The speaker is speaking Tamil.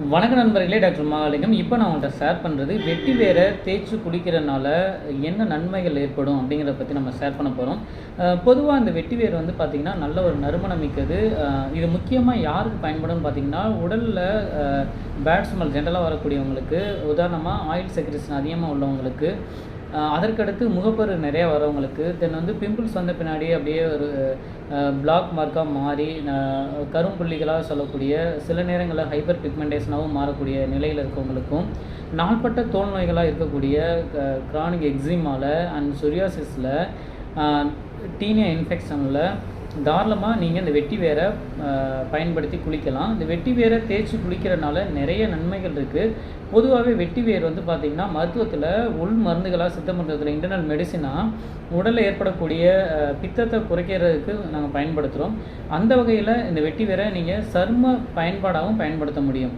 வணக்க நண்பர்களே டாக்டர் மகாலிங்கம் இப்போ நான் உங்கள்கிட்ட ஷேர் பண்ணுறது வெட்டி வேரை தேய்ச்சி குளிக்கிறனால என்ன நன்மைகள் ஏற்படும் அப்படிங்கிறத பற்றி நம்ம ஷேர் பண்ண போகிறோம் பொதுவாக இந்த வெட்டி வேர் வந்து பார்த்திங்கன்னா நல்ல ஒரு நறுமணம் மிக்கது. இது முக்கியமாக யாருக்கு பயன்படும்னு பார்த்திங்கன்னா உடலில் பேட் ஸ்மெல் ஜென்ரலாக வரக்கூடியவங்களுக்கு உதாரணமாக ஆயில் செக்ரேஷன் அதிகமாக உள்ளவங்களுக்கு அதற்கடுத்து முகப்பரு நிறையா வரவங்களுக்கு தென் வந்து பிம்பிள்ஸ் வந்த பின்னாடி அப்படியே ஒரு பிளாக் மார்க்காக மாறி கரும்புள்ளிகளாக சொல்லக்கூடிய சில நேரங்களில் ஹைப்பர் பிக்மெண்டேஷனாகவும் மாறக்கூடிய நிலையில் இருக்கவங்களுக்கும் நாள்பட்ட தோல் நோய்களாக இருக்கக்கூடிய கிரானிக் எக்ஸிமாவில் அண்ட் சொரியாசிஸில் டீனியா இன்ஃபெக்ஷனில் தாராளமாக நீங்கள் இந்த வெட்டி வேரை பயன்படுத்தி குளிக்கலாம். இந்த வெட்டி வேரை தேய்ச்சி குளிக்கிறனால நிறைய நன்மைகள் இருக்குது பொதுவாகவே வெட்டி வேர் வந்து பார்த்திங்கன்னா மருத்துவத்தில் உள் மருந்துகளாக சித்த மருத்துவத்தில் இன்டர்னல் மெடிசினாக உடலில் ஏற்படக்கூடிய பித்தத்தை குறைக்கிறதுக்கு நாங்கள் பயன்படுத்துகிறோம் அந்த வகையில் இந்த வெட்டி வேரை நீங்கள் சர்ம பயன்பாடாகவும் பயன்படுத்த முடியும்.